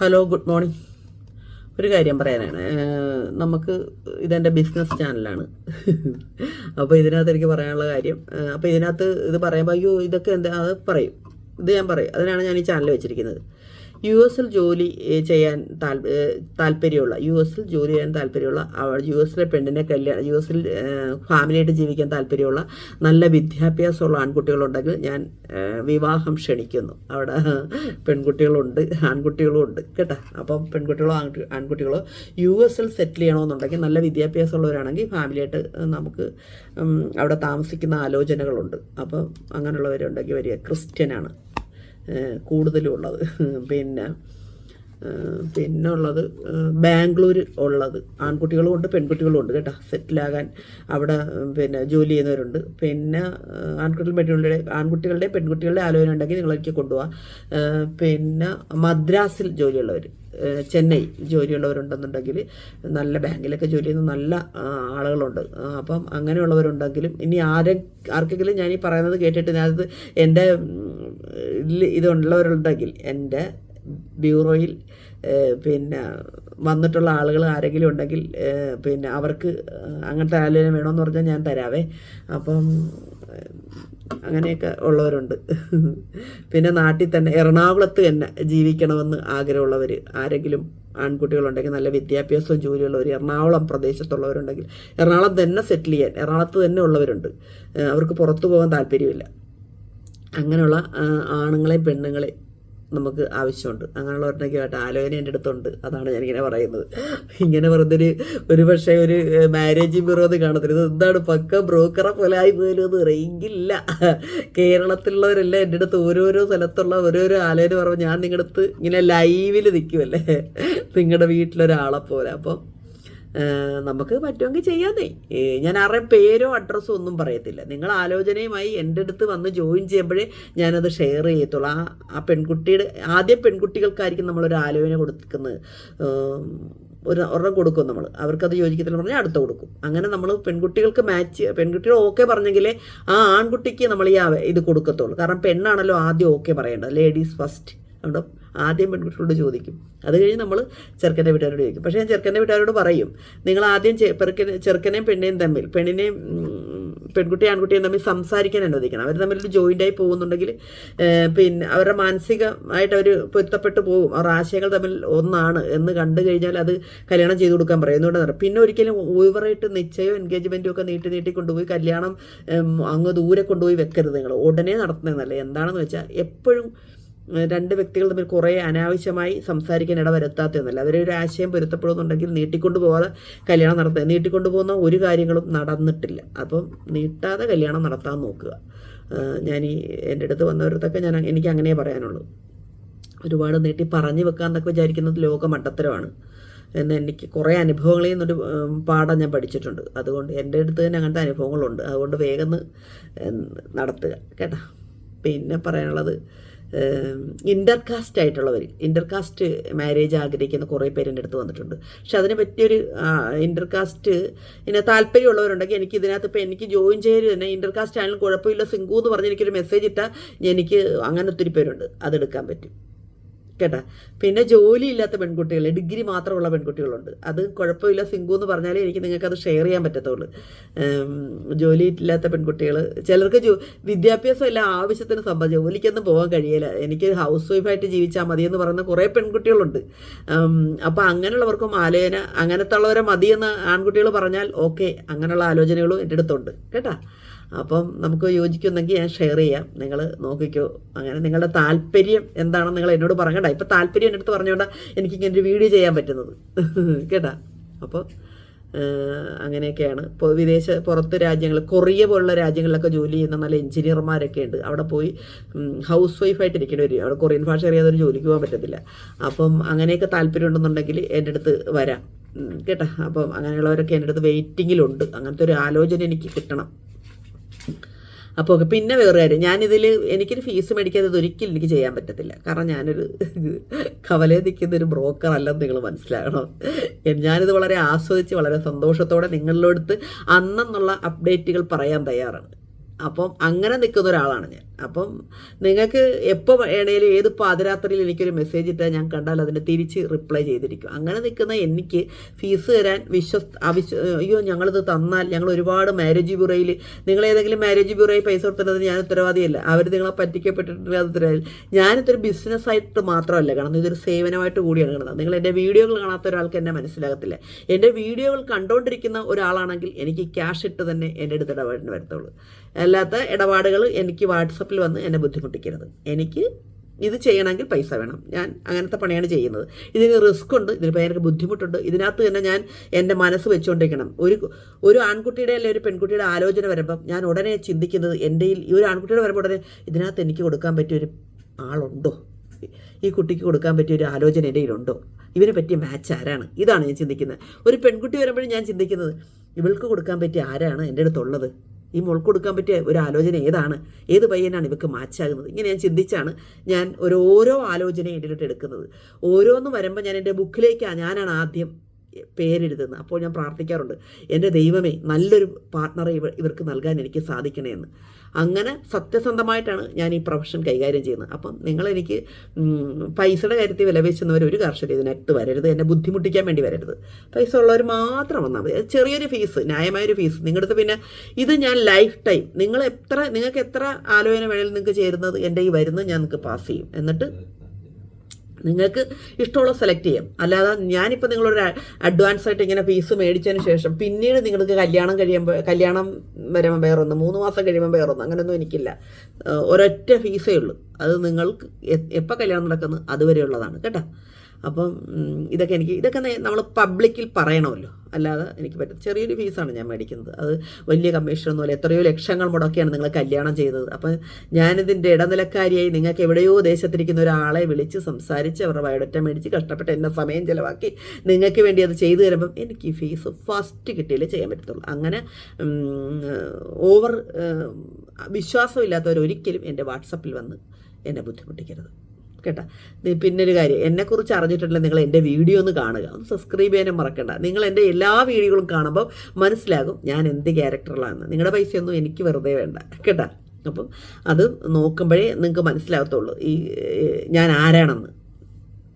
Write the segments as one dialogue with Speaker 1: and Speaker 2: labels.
Speaker 1: Hello good morning ഒരു കാര്യം പറയാനാണ്. നമുക്ക് ഇതെന്റെ ബിസിനസ് ചാനലാണ് അപ്പോൾ ഇതിനകത്ത് എനിക്ക് പറയാനുള്ള കാര്യം അപ്പോൾ ഇതിനകത്ത് ഇത് പറയുമ്പോൾ അയ്യോ ഇതൊക്കെ എന്താ അത് പറയും. ഇത് ഞാൻ പറയും. അതിനാണ് ഞാൻ ഈ ചാനൽ വെച്ചിരിക്കുന്നത്. യു എസിൽ ജോലി ചെയ്യാൻ താല്പര്യമുള്ള യു എസിൽ ജോലി ചെയ്യാൻ താല്പര്യമുള്ള അവൾ യു എസിലെ പെണ്ണിനെ കല്യാണം യു എസിൽ ഫാമിലിയായിട്ട് ജീവിക്കാൻ താല്പര്യമുള്ള നല്ല വിദ്യാഭ്യാസമുള്ള ആൺകുട്ടികളുണ്ടെങ്കിൽ ഞാൻ വിവാഹം ക്ഷണിക്കുന്നു. അവിടെ പെൺകുട്ടികളുണ്ട് ആൺകുട്ടികളും ഉണ്ട് കേട്ടോ. അപ്പം പെൺകുട്ടികളോ ആൺകുട്ടി- ആൺകുട്ടികളോ യു എസിൽ സെറ്റിൽ ചെയ്യണമെന്നുണ്ടെങ്കിൽ നല്ല വിദ്യാഭ്യാസമുള്ളവരാണെങ്കിൽ ഫാമിലിയായിട്ട് നമുക്ക് അവിടെ താമസിക്കുന്ന ആലോചനകളുണ്ട്. അപ്പം അങ്ങനെയുള്ളവരുണ്ടെങ്കിൽ വരിക ക്രിസ്ത്യനാണ്. കൂടുതലും ഉള്ളത് പിന്നെ പിന്നെ ഉള്ളത് ബാംഗ്ലൂർ ഉള്ളത്. ആൺകുട്ടികളും ഉണ്ട് പെൺകുട്ടികളും ഉണ്ട് കേട്ടോ. സെറ്റിലാകാൻ അവിടെ പിന്നെ ജോലി ചെയ്യുന്നവരുണ്ട്. പിന്നെ ആൺകുട്ടികൾ പെൺകുട്ടികളുടെ ആൺകുട്ടികളുടെ പെൺകുട്ടികളുടെ ആലോചന ഉണ്ടെങ്കിൽ നിങ്ങളൊക്കെ കൊണ്ടുപോകാം ഏഹ് പിന്നെ മദ്രാസിൽ ജോലിയുള്ളവർ ചെന്നൈ ജോലിയുള്ളവരുണ്ടെന്നുണ്ടെങ്കിൽ നല്ല ബാങ്കിലൊക്കെ ജോലി ചെയ്യുന്ന നല്ല ആളുകളുണ്ട്. അപ്പം അങ്ങനെയുള്ളവരുണ്ടെങ്കിലും ഇനി ആരെ ആർക്കെങ്കിലും ഞാൻ ഈ പറയുന്നത് കേട്ടിട്ട് ഞാനത് എന്റെ ഇതുള്ളവരുണ്ടെങ്കിൽ എന്റെ ബ്യൂറോയിൽ പിന്നെ വന്നിട്ടുള്ള ആളുകൾ ആരെങ്കിലും ഉണ്ടെങ്കിൽ പിന്നെ അവർക്ക് അങ്ങനത്തെ ആലോചന വേണമെന്ന് പറഞ്ഞാൽ ഞാൻ തരാവേ. അപ്പം അങ്ങനെയൊക്കെ ഉള്ളവരുണ്ട്. പിന്നെ നാട്ടിൽ തന്നെ എറണാകുളത്ത് തന്നെ ജീവിക്കണമെന്ന് ആഗ്രഹമുള്ളവർ ആരെങ്കിലും ആൺകുട്ടികളുണ്ടെങ്കിൽ നല്ല വിദ്യാഭ്യാസവും ജോലിയുള്ളവർ എറണാകുളം പ്രദേശത്തുള്ളവരുണ്ടെങ്കിൽ എറണാകുളം തന്നെ സെറ്റിൽ ചെയ്യാൻ എറണാകുളത്ത് തന്നെ ഉള്ളവരുണ്ട്. അവർക്ക് പുറത്തു പോകാൻ താല്പര്യമില്ല. അങ്ങനെയുള്ള ആണുങ്ങളെയും പെണ്ണുങ്ങളെയും നമുക്ക് ആവശ്യമുണ്ട്. അങ്ങനെയുള്ളവരുണ്ടെങ്കിൽ ആയിട്ട് ആലോചന എന്റെ അടുത്തുണ്ട്. അതാണ് ഞാനിങ്ങനെ പറയുന്നത്. ഇങ്ങനെ പറഞ്ഞൊരു ഒരു പക്ഷേ ഒരു മാരേജ് ബ്യൂറോ എന്ന് കാണത്തില്ല. എന്താണ് പക്ക ബ്രോക്കറെ പോലെ ആയി പോലും എന്ന് പറയില്ല കേരളത്തിലുള്ളവരെല്ലാം എന്റെ അടുത്ത് ഓരോരോ സ്ഥലത്തുള്ള ഓരോരോ ആലോചന പറയുമ്പോൾ ഞാൻ നിങ്ങളുടെ അടുത്ത് ഇങ്ങനെ ലൈവിൽ നിൽക്കുമല്ലേ നിങ്ങളുടെ വീട്ടിലൊരാളെ പോലെ. അപ്പം നമുക്ക് പറ്റുമെങ്കിൽ ചെയ്യാന്നേ. ഞാൻ ആരുടെ പേരോ അഡ്രസ്സോ ഒന്നും പറയത്തില്ല. നിങ്ങൾ ആലോചനയുമായി എന്റെ അടുത്ത് വന്ന് ജോയിൻ ചെയ്യുമ്പോഴേ ഞാനത് ഷെയർ ചെയ്യത്തുള്ളൂ. ആ ആ പെൺകുട്ടിയുടെ ആദ്യം പെൺകുട്ടികൾക്കായിരിക്കും നമ്മളൊരു ആലോചന കൊടുക്കുന്നത്. ഒരു ഒരെണ്ണം കൊടുക്കും നമ്മൾ. അവർക്കത് യോജിക്കത്തില്ല പറഞ്ഞാൽ അടുത്ത കൊടുക്കും. അങ്ങനെ നമ്മൾ പെൺകുട്ടികൾക്ക് മാച്ച് പെൺകുട്ടികൾ ഓക്കെ പറഞ്ഞെങ്കിലേ ആ ആൺകുട്ടിക്ക് നമ്മൾ ഈ ഇത് കൊടുക്കത്തുള്ളൂ. കാരണം പെണ്ണാണല്ലോ ആദ്യം ഓക്കെ പറയേണ്ടത്. ലേഡീസ് ഫസ്റ്റ് അവിടെ ആദ്യം പെൺകുട്ടികളോട് ചോദിക്കും. അത് കഴിഞ്ഞ് നമ്മൾ ചെറുക്കന്റെ വീട്ടുകാരോട് ചോദിക്കും. പക്ഷേ ഞാൻ ചെറുക്കന്റെ വീട്ടുകാരോട് പറയും നിങ്ങൾ ആദ്യം ചെറുക്കനെ ചെറുക്കനെയും പെണ്ണിനെയും തമ്മിൽ പെണ്ണിനെയും പെൺകുട്ടിയും ആൺകുട്ടിയും തമ്മിൽ സംസാരിക്കാൻ അനുവദിക്കണം. അവർ തമ്മിലൊരു ജോയിന്റായി പോകുന്നുണ്ടെങ്കിൽ പിന്നെ അവരുടെ മാനസികമായിട്ട് അവർ പൊരുത്തപ്പെട്ടു പോകും. അവരുടെ ആശയങ്ങൾ തമ്മിൽ ഒന്നാണ് എന്ന് കണ്ടു കഴിഞ്ഞാൽ അത് കല്യാണം ചെയ്തു കൊടുക്കാൻ പറയും. എന്തുകൊണ്ടാണ് പിന്നെ ഒരിക്കലും ഓവറായിട്ട് നിശ്ചയവും എൻഗേജ്മെന്റും ഒക്കെ നീട്ടി നീട്ടി കൊണ്ടുപോയി കല്യാണം അങ്ങ് ദൂരെ കൊണ്ടുപോയി വെക്കരുത് നിങ്ങൾ ഉടനെ നടത്തുന്നതെന്നല്ല എന്താണെന്ന് വെച്ചാൽ എപ്പോഴും രണ്ട് വ്യക്തികൾ തമ്മിൽ കുറേ അനാവശ്യമായി സംസാരിക്കാൻ ഇട വരുത്താത്തതെന്നല്ല അവരെ ഒരു ആശയം പൊരുത്തപ്പെടുന്നുണ്ടെങ്കിൽ നീട്ടിക്കൊണ്ടു പോകാതെ കല്യാണം നടത്തുക നീട്ടിക്കൊണ്ടു പോകുന്ന ഒരു കാര്യങ്ങളും നടന്നിട്ടില്ല. അപ്പം നീട്ടാതെ കല്യാണം നടത്താൻ നോക്കുക. ഞാൻ ഈ എന്റെ അടുത്ത് വന്നവരത്തൊക്കെ ഞാൻ എനിക്ക് അങ്ങനെ പറയാനുള്ളൂ. ഒരുപാട് നീട്ടി പറഞ്ഞു വെക്കാന്നൊക്കെ വിചാരിക്കുന്നത് ലോക മട്ടത്തരമാണ് എന്ന് എനിക്ക് കുറേ അനുഭവങ്ങളിൽ നിന്നൊരു പാഠം ഞാൻ പഠിച്ചിട്ടുണ്ട്. അതുകൊണ്ട് എന്റെ അടുത്ത് തന്നെ അങ്ങനത്തെ അനുഭവങ്ങളുണ്ട്. അതുകൊണ്ട് വേഗം നടത്തുക. കേട്ടോ? പിന്നെ പറയാനുള്ളത് ഇന്റർകാസ്റ്റ് ആയിട്ടുള്ളവർ ഇന്റർകാസ്റ്റ് മാരേജ് ആഗ്രഹിക്കുന്ന കുറേ പേര് എന്റെ അടുത്ത് വന്നിട്ടുണ്ട്. പക്ഷെ അതിനെ പറ്റിയൊരു ഇന്റർകാസ്റ്റ് ഇതിനെ താല്പര്യമുള്ളവരുണ്ടെങ്കിൽ എനിക്ക് ഇതിനകത്ത് ഇപ്പോൾ എനിക്ക് ജോയിൻ ചെയ്യരുത് തന്നെ ഇന്റർകാസ്റ്റ് ആണെങ്കിലും കുഴപ്പമില്ല. സിംഗു എന്ന് പറഞ്ഞ് എനിക്കൊരു മെസ്സേജ് ഇട്ടാൽ എനിക്ക് അങ്ങനെ ഒത്തിരി പേരുണ്ട്. അതെടുക്കാൻ പറ്റും. കേട്ടാ? പിന്നെ ജോലി ഇല്ലാത്ത പെൺകുട്ടികൾ ഡിഗ്രി മാത്രമുള്ള പെൺകുട്ടികളുണ്ട്. അത് കുഴപ്പമില്ല സിംഗു എന്ന് പറഞ്ഞാലേ എനിക്ക് നിങ്ങൾക്ക് അത് ഷെയർ ചെയ്യാൻ പറ്റത്തുള്ളൂ. ഉം, ജോലി ഇല്ലാത്ത പെൺകുട്ടികൾ ചിലർക്ക് ജോ വിദ്യാഭ്യാസം എല്ലാം ആവശ്യത്തിന് സംബന്ധിച്ച് ജോലിക്കൊന്നും പോകാൻ കഴിയില്ല. എനിക്ക് ഹൗസ് വൈഫായിട്ട് ജീവിച്ചാൽ മതി എന്ന് പറയുന്ന കുറേ പെൺകുട്ടികളുണ്ട്. അപ്പോൾ അങ്ങനെയുള്ളവർക്കും ആലോചന അങ്ങനത്തെ ഉള്ളവരെ മതിയെന്ന് ആൺകുട്ടികൾ പറഞ്ഞാൽ ഓക്കെ അങ്ങനെയുള്ള ആലോചനകളും എന്റെ അടുത്തുണ്ട്. കേട്ടാ? അപ്പം നമുക്ക് യോജിക്കുന്നെങ്കിൽ ഞാൻ ഷെയർ ചെയ്യാം. നിങ്ങൾ നോക്കിക്കോ. അങ്ങനെ നിങ്ങളുടെ താല്പര്യം എന്താണെന്ന് നിങ്ങൾ എന്നോട് പറയണ്ട. ഇപ്പം താല്പര്യം എന്റെ അടുത്ത് പറഞ്ഞുകൊണ്ടാണ് എനിക്ക് ഇങ്ങനെ ഒരു വീഡിയോ ചെയ്യാൻ പറ്റുന്നത്. കേട്ടാ? അപ്പോൾ അങ്ങനെയൊക്കെയാണ്. ഇപ്പോൾ വിദേശ പുറത്ത് രാജ്യങ്ങൾ കൊറിയ പോലുള്ള രാജ്യങ്ങളിലൊക്കെ ജോലി ചെയ്യുന്ന നല്ല എഞ്ചിനീയർമാരൊക്കെ ഉണ്ട്. അവിടെ പോയി ഹൗസ് വൈഫായിട്ട് ഇരിക്കേണ്ടി വരും അവിടെ കൊറിയൻ ഭാഷ അറിയാതെ ഒരു ജോലിക്ക് പോകാൻ പറ്റത്തില്ല. അപ്പം അങ്ങനെയൊക്കെ താല്പര്യം ഉണ്ടെന്നുണ്ടെങ്കിൽ എന്റെ അടുത്ത് വരാം. കേട്ടോ? അപ്പം അങ്ങനെയുള്ളവരൊക്കെ എന്റെ അടുത്ത് വെയിറ്റിങ്ങിലുണ്ട് അങ്ങനത്തെ ഒരു ആലോചന എനിക്ക് കിട്ടണം. അപ്പോൾ ഓക്കെ പിന്നെ വേറെ കാര്യം. ഞാനിതിൽ എനിക്കൊരു ഫീസ് മേടിക്കാതെ ഒരിക്കലും എനിക്ക് ചെയ്യാൻ പറ്റത്തില്ല. കാരണം ഞാനൊരു കവലയിൽ നിൽക്കുന്ന ഒരു ബ്രോക്കർ അല്ലെന്ന് നിങ്ങൾ മനസ്സിലാകണം. ഞാനിത് വളരെ ആസ്വദിച്ച് വളരെ സന്തോഷത്തോടെ നിങ്ങളിലോടുത്ത് അന്നെന്നുള്ള അപ്ഡേറ്റുകൾ പറയാൻ തയ്യാറാണ്. അപ്പം അങ്ങനെ നിൽക്കുന്ന ഒരാളാണ് ഞാൻ. അപ്പം നിങ്ങൾക്ക് എപ്പോൾ വേണേലും ഏത് പാതിരാത്രിയിൽ എനിക്കൊരു മെസ്സേജ് ഇട്ടാൽ ഞാൻ കണ്ടാൽ അതിന് തിരിച്ച് റിപ്ലൈ ചെയ്തിരിക്കും. അങ്ങനെ നിൽക്കുന്ന എനിക്ക് ഫീസ് തരാൻ വിശ്വസ് അവിശ്വ അയ്യോ ഞങ്ങളിത് തന്നാൽ ഞങ്ങൾ ഒരുപാട് മാരേജ് ബ്യൂറോയിൽ നിങ്ങൾ ഏതെങ്കിലും മാരേജ് ബ്യൂറോയിൽ പൈസ കൊടുത്തത് ഞാൻ ഉത്തരവാദിയല്ല. അവർ നിങ്ങളെ പറ്റിക്കപ്പെട്ടിട്ടുണ്ടെങ്കിൽ അത് ഉത്തരവാദി ഞാനിതൊരു ബിസിനസ്സായിട്ട് മാത്രമല്ല കാരണം ഇതൊരു സേവനമായിട്ട് കൂടിയാണ് കാണുന്നത്. നിങ്ങൾ എന്റെ വീഡിയോകൾ കാണാത്ത ഒരാൾക്ക് എന്നെ മനസ്സിലാകത്തില്ല. എന്റെ വീഡിയോകൾ കണ്ടുകൊണ്ടിരിക്കുന്ന ഒരാളാണെങ്കിൽ എനിക്ക് ക്യാഷ് ഇട്ട് തന്നെ എന്റെ അടുത്ത് ഇടപെടേണ്ടി വരത്തുള്ളൂ. അല്ലാത്ത ഇടപാടുകൾ എനിക്ക് വാട്സപ്പിൽ വന്ന് എന്നെ ബുദ്ധിമുട്ടിക്കരുത്. എനിക്ക് ഇത് ചെയ്യണമെങ്കിൽ പൈസ വേണം. ഞാൻ അങ്ങനത്തെ പണിയാണ് ചെയ്യുന്നത്. ഇതിന് റിസ്ക് ഉണ്ട് ഇതിന് ഭയങ്കര ബുദ്ധിമുട്ടുണ്ട്. ഇതിനകത്ത് തന്നെ ഞാൻ എന്റെ മനസ്സ് വെച്ചുകൊണ്ടിരിക്കണം ഒരു ഒരു ആൺകുട്ടിയുടെ അല്ലെങ്കിൽ ഒരു പെൺകുട്ടിയുടെ ആലോചന വരുമ്പം ഞാൻ ഉടനെ ചിന്തിക്കുന്നത് എന്റെ ഈ ഒരു ആൺകുട്ടിയുടെ വരുമ്പോൾ ഉടനെ ഇതിനകത്ത് എനിക്ക് കൊടുക്കാൻ പറ്റിയ ഒരു ആളുണ്ടോ? ഈ കുട്ടിക്ക് കൊടുക്കാൻ പറ്റിയ ഒരു ആലോചന കയ്യിലുണ്ടോ? ഇവനെ പറ്റിയ മാച്ച് ആരാണ്? ഇതാണ് ഞാൻ ചിന്തിക്കുന്നത്. ഒരു പെൺകുട്ടി വരുമ്പോഴും ഞാൻ ചിന്തിക്കുന്നത് ഇവൾക്ക് കൊടുക്കാൻ പറ്റിയ ആരാണ് എന്റെ അടുത്തുള്ളത്? ഈ മോൾക്ക് കൊടുക്കാൻ പറ്റിയ ഒരു ആലോചന ഏതാണ്? ഏത് പയ്യനാണ് ഇവക്ക് മാച്ചാകുന്നത്? ഇങ്ങനെ ഞാൻ ചിന്തിച്ചാണ് ഞാൻ ഓരോരോ ആലോചനയും എന്റെ എടുക്കുന്നത്. ഓരോന്ന് വരുമ്പോൾ ഞാൻ എന്റെ ബുക്കിലേക്കാണ് ഞാനാണ് ആദ്യം പേരെഴുതുന്നത് അപ്പോൾ ഞാൻ പ്രാർത്ഥിക്കാറുണ്ട് എന്റെ ദൈവമേ നല്ലൊരു പാർട്ട്ണറെ ഇവ ഇവർക്ക് നൽകാൻ എനിക്ക് സാധിക്കണേ എന്ന് അങ്ങനെ സത്യസന്ധമായിട്ടാണ് ഞാൻ ഈ പ്രൊഫഷൻ കൈകാര്യം ചെയ്യുന്നത്. അപ്പം നിങ്ങളെനിക്ക് പൈസയുടെ കാര്യത്തിൽ വില വെച്ചുന്നവർ ഒരു കർഷകർ ഇതിനകത്ത് വരരുത് എന്നെ ബുദ്ധിമുട്ടിക്കാൻ വേണ്ടി വരരുത്. പൈസ ഉള്ളവർ മാത്രം വന്നാൽ മതി. ചെറിയൊരു ഫീസ് ന്യായമായൊരു ഫീസ് നിങ്ങളുടെ പിന്നെ ഇത് ഞാൻ ലൈഫ് ടൈം നിങ്ങൾ എത്ര നിങ്ങൾക്ക് എത്ര ആലോചന വേണേലും നിങ്ങൾക്ക് ചേരുന്നത് എന്റെ ഈ വരുന്നത് ഞാൻ നിങ്ങൾക്ക് പാസ് ചെയ്യും. എന്നിട്ട് നിങ്ങൾക്ക് ഇഷ്ടമുള്ള സെലക്ട് ചെയ്യാം. അല്ലാതെ ഞാനിപ്പോൾ നിങ്ങളൊരു അഡ്വാൻസ് ആയിട്ട് ഇങ്ങനെ ഫീസ് മേടിച്ചതിന് ശേഷം പിന്നീട് നിങ്ങൾക്ക് കല്യാണം കഴിയുമ്പോൾ കല്യാണം വരുമ്പോൾ വേറൊന്ന് മൂന്ന് മാസം കഴിയുമ്പോൾ വേറൊന്ന് അങ്ങനെയൊന്നും എനിക്കില്ല. ഒരൊറ്റ ഫീസേ ഉള്ളൂ. അത് നിങ്ങൾക്ക് എപ്പോൾ കല്യാണം നടക്കുന്നു? അതുവരെയുള്ളതാണ് കേട്ടോ? അപ്പം ഇതൊക്കെ എനിക്ക് ഇതൊക്കെ നമ്മൾ പബ്ലിക്കിൽ പറയണമല്ലോ. അല്ലാതെ എനിക്ക് പറ്റും ചെറിയൊരു ഫീസാണ് ഞാൻ മേടിക്കുന്നത്. അത് വലിയ കമ്മീഷൻ ഒന്നും കമ്മീഷനൊന്നുമല്ല എത്രയോ ലക്ഷങ്ങൾ മുടക്കിയാണ് നിങ്ങൾ കല്യാണം ചെയ്തത്. അപ്പം ഞാനിതിന്റെ ഇടനിലക്കാരിയായി നിങ്ങൾക്ക് എവിടെയോ ദേശത്തിരിക്കുന്ന ഒരാളെ വിളിച്ച് സംസാരിച്ച് അവരുടെ ബയോഡറ്റ മേടിച്ച് കഷ്ടപ്പെട്ട് എന്നെ സമയം ചിലവാക്കി നിങ്ങൾക്ക് വേണ്ടി അത് ചെയ്തു തരുമ്പം എനിക്ക് ഈ ഫീസ് ഫസ്റ്റ് കിട്ടിയാലേ ചെയ്യാൻ പറ്റത്തുള്ളൂ. അങ്ങനെ ഓവർ വിശ്വാസമില്ലാത്തവർ ഒരിക്കലും എന്റെ വാട്സപ്പിൽ വന്ന് എന്നെ ബുദ്ധിമുട്ടിക്കരുത്. കേട്ടോ? പിന്നൊരു കാര്യം. എന്നെക്കുറിച്ച് അറിഞ്ഞിട്ടുണ്ടെങ്കിൽ നിങ്ങൾ എന്റെ വീഡിയോ ഒന്ന് കാണുക. ഒന്ന് സബ്സ്ക്രൈബ് ചെയ്യാനും മറക്കണ്ട. നിങ്ങൾ എന്റെ എല്ലാ വീഡിയോകളും കാണുമ്പോൾ മനസ്സിലാകും ഞാൻ എന്ത് ക്യാരക്ടറിലാണ് നിങ്ങളുടെ പൈസയൊന്നും എനിക്ക് വെറുതെ വേണ്ട. കേട്ടോ? അപ്പം അത് നോക്കുമ്പോഴേ നിങ്ങൾക്ക് മനസ്സിലാകത്തുള്ളൂ. ഈ ഞാൻ ആരാണെന്ന്.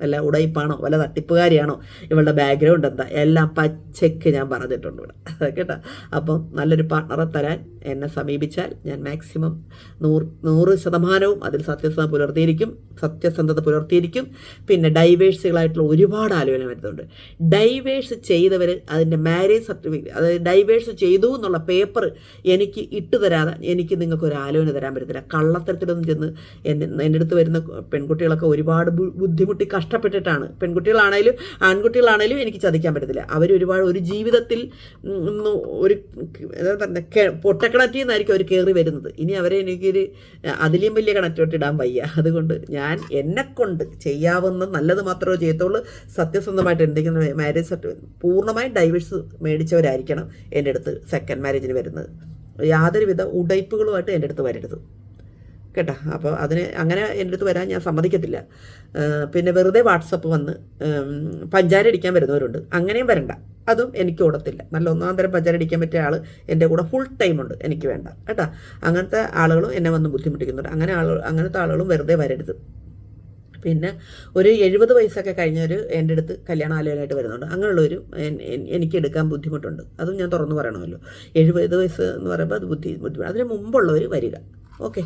Speaker 1: വല്ല ഉടയിപ്പാണോ വല്ല തട്ടിപ്പുകാരിയാണോ ഇവളുടെ ബാക്ക്ഗ്രൗണ്ട് എന്താ എല്ലാം പച്ചയ്ക്ക് ഞാൻ പറഞ്ഞിട്ടുണ്ട് ഇവിടെ. കേട്ടോ? അപ്പം നല്ലൊരു പാർട്ട്ണറെ തരാൻ എന്നെ സമീപിച്ചാൽ ഞാൻ മാക്സിമം നൂറ് നൂറ് ശതമാനവും അതിൽ സത്യസന്ധത പുലർത്തിയിരിക്കും സത്യസന്ധത പുലർത്തിയിരിക്കും. പിന്നെ ഡൈവേഴ്സുകളായിട്ടുള്ള ഒരുപാട് ആലോചന വരുന്നുണ്ട്. ഡൈവേഴ്സ് ചെയ്തവർ അതിന്റെ മാരേജ് സർട്ടിഫിക്കറ്റ് അതായത് ഡൈവേഴ്സ് ചെയ്തു എന്നുള്ള പേപ്പർ എനിക്ക് ഇട്ട് തരാതെ എനിക്ക് നിങ്ങൾക്ക് ഒരു ആലോചന തരാൻ പറ്റത്തില്ല. കള്ളത്തരത്തിലൊന്നും ചെന്ന് എന്റെ എന്റെ അടുത്ത് വരുന്ന പെൺകുട്ടികളൊക്കെ ഒരുപാട് ബുദ്ധിമുട്ടി ബുദ്ധിമുട്ടി കഷ്ടപ്പെട്ടിട്ടാണ്. പെൺകുട്ടികളാണേലും ആൺകുട്ടികളാണേലും എനിക്ക് ചതിക്കാൻ പറ്റത്തില്ല. അവർ ഒരുപാട് ഒരു ജീവിതത്തിൽ ഒരു എന്താ പറയുക പൊട്ടക്കിണറ്റിൽ നിന്നായിരിക്കും അവർ കയറി വരുന്നത്. ഇനി അവരെ എനിക്കൊരു അതിലും വലിയ കണറ്റോട്ടിടാൻ വയ്യ. അതുകൊണ്ട് ഞാൻ എന്നെക്കൊണ്ട് ചെയ്യാവുന്ന നല്ലത് മാത്രമേ ചെയ്യത്തുള്ളൂ. സത്യസന്ധമായിട്ട് എന്തെങ്കിലും മാരേജ് സർട്ടിഫിക്കറ്റ് പൂർണമായും ഡൈവേഴ്സ് മേടിച്ചവരായിരിക്കണം എന്റെ അടുത്ത് സെക്കൻഡ് മാരേജിന് വരുന്നത്. യാതൊരുവിധ ഉടയ്പുകളുമായിട്ട് എന്റെ അടുത്ത് വരരുത്. കേട്ടോ. അപ്പോൾ അതിന് അങ്ങനെ എന്റെ അടുത്ത് വരാൻ ഞാൻ സമ്മതിക്കത്തില്ല. പിന്നെ വെറുതെ വാട്സപ്പ് വന്ന് പഞ്ചാരി അടിക്കാൻ വരുന്നവരുണ്ട്. അങ്ങനെയും വരണ്ട. അതും എനിക്ക് ഓടത്തില്ല. നല്ല ഒന്നാം തരം പഞ്ചാരി അടിക്കാൻ പറ്റിയ ആൾ എന്റെ കൂടെ ഫുൾ ടൈം ഉണ്ട്. എനിക്ക് വേണ്ട. കേട്ടോ. അങ്ങനത്തെ ആളുകളും എന്നെ വന്ന് ബുദ്ധിമുട്ടിക്കുന്നുണ്ട്. അങ്ങനെ ആളുകൾ അങ്ങനത്തെ ആളുകളും വെറുതെ വരരുത്. പിന്നെ ഒരു എഴുപത് വയസ്സൊക്കെ കഴിഞ്ഞവർ എന്റെ അടുത്ത് കല്യാണാലോചനയായിട്ട് വരുന്നുണ്ട്. അങ്ങനെയുള്ളൊരു എനിക്ക് എടുക്കാൻ ബുദ്ധിമുട്ടുണ്ട്. അതും ഞാൻ തുറന്നു പറയണമല്ലോ. എഴുപത് വയസ്സ് എന്ന് പറയുമ്പോൾ അത് ബുദ്ധി ബുദ്ധിമുട്ട്. അതിന് മുമ്പുള്ളവർ വരിക. ഓക്കെ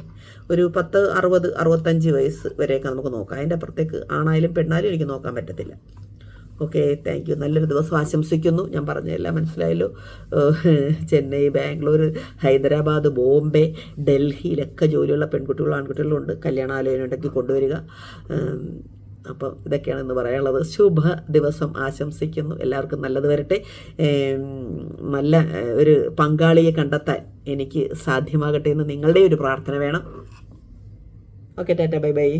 Speaker 1: ഒരു പത്ത് അറുപത് അറുപത്തഞ്ച് വയസ്സ് വരെയൊക്കെ നമുക്ക് നോക്കാം. അതിന്റെ അപ്പുറത്തേക്ക് ആണായാലും പെണ്ണായാലും എനിക്ക് നോക്കാൻ പറ്റത്തില്ല. ഓക്കെ താങ്ക് യു നല്ലൊരു ദിവസം ആശംസിക്കുന്നു. ഞാൻ പറഞ്ഞതെല്ലാം മനസ്സിലായല്ലോ. ചെന്നൈ ബാംഗ്ലൂർ ഹൈദരാബാദ് ബോംബെ ഡൽഹിയിലൊക്കെ ജോലിയുള്ള പെൺകുട്ടികളും ആൺകുട്ടികളും ഉണ്ട്. കല്യാണാലോചന ഉണ്ടെങ്കിൽ കൊണ്ടുവരിക അപ്പം ഇതൊക്കെയാണ് ഇന്ന് പറയാനുള്ളത്. ശുഭ ദിവസം ആശംസിക്കുന്നു. എല്ലാവർക്കും നല്ലത് വരട്ടെ. നല്ല ഒരു പങ്കാളിയെ കണ്ടെത്താൻ എനിക്ക് സാധ്യമാകട്ടെ എന്ന് നിങ്ങളുടെ ഒരു പ്രാർത്ഥന വേണം. Okay tata bye bye.